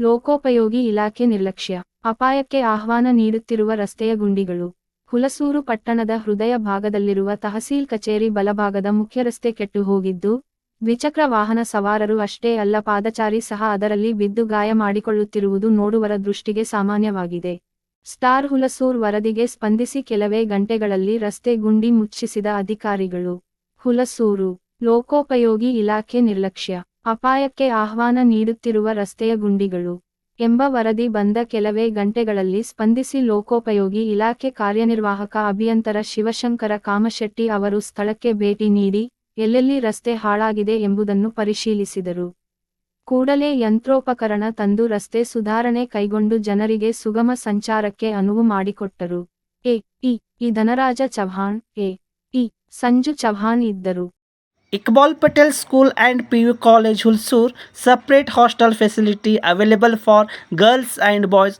ಲೋಕೋಪಯೋಗಿ ಇಲಾಖೆ ನಿರ್ಲಕ್ಷ್ಯ. ಅಪಾಯಕ್ಕೆ ಆಹ್ವಾನ ನೀಡುತ್ತಿರುವ ರಸ್ತೆಯ ಗುಂಡಿಗಳು. ಹುಲಸೂರು ಪಟ್ಟಣದ ಹೃದಯ ಭಾಗದಲ್ಲಿರುವ ತಹಸೀಲ್ ಕಚೇರಿ ಬಲಭಾಗದ ಮುಖ್ಯ ರಸ್ತೆ ಕೆಟ್ಟು ಹೋಗಿದ್ದು, ದ್ವಿಚಕ್ರ ವಾಹನ ಸವಾರರು ಅಷ್ಟೇ ಅಲ್ಲ ಪಾದಚಾರಿ ಸಹ ಅದರಲ್ಲಿ ಬಿದ್ದು ಗಾಯ ಮಾಡಿಕೊಳ್ಳುತ್ತಿರುವುದು ನೋಡುವರ ದೃಷ್ಟಿಗೆ ಸಾಮಾನ್ಯವಾಗಿದೆ. ಸ್ಟಾರ್ ಹುಲಸೂರ್ ವರದಿಗೆ ಸ್ಪಂದಿಸಿ ಕೆಲವೇ ಗಂಟೆಗಳಲ್ಲಿ ರಸ್ತೆ ಗುಂಡಿ ಮುಚ್ಚಿಸಿದ ಅಧಿಕಾರಿಗಳು. ಹುಲಸೂರು ಲೋಕೋಪಯೋಗಿ ಇಲಾಖೆ ನಿರ್ಲಕ್ಷ್ಯ. ಅಪಾಯಕ್ಕೆ ಆಹ್ವಾನ ನೀಡುತ್ತಿರುವ ರಸ್ತೆಯ ಗುಂಡಿಗಳು. ಎಂಬ ವರದಿ ಬಂದ ಕೆಲವೇ ಗಂಟೆಗಳಲ್ಲಿ ಸ್ಪಂದಿಸಿ ಲೋಕೋಪಯೋಗಿ ಇಲಾಖೆ ಕಾರ್ಯನಿರ್ವಾಹಕ ಅಭಿಯಂತರ ಶಿವಶಂಕರ ಕಾಮಶೆಟ್ಟಿ ಅವರು ಸ್ಥಳಕ್ಕೆ ಭೇಟಿ ನೀಡಿ, ಎಲ್ಲೆಲ್ಲಿ ರಸ್ತೆ ಹಾಳಾಗಿದೆ ಎಂಬುದನ್ನು ಪರಿಶೀಲಿಸಿದರು. ಕೂಡಲೇ ಯಂತ್ರೋಪಕರಣ ತಂದು ರಸ್ತೆ ಸುಧಾರಣೆ ಕೈಗೊಂಡು ಜನರಿಗೆ ಸುಗಮ ಸಂಚಾರಕ್ಕೆ ಅನುವು ಮಾಡಿಕೊಟ್ಟರು. A, E Dhanaraj Chavan, A, E, Sanju Chavan ಇದ್ದರು. Iqbal Patel School and PU College Hulsur separate hostel facility available for girls and boys.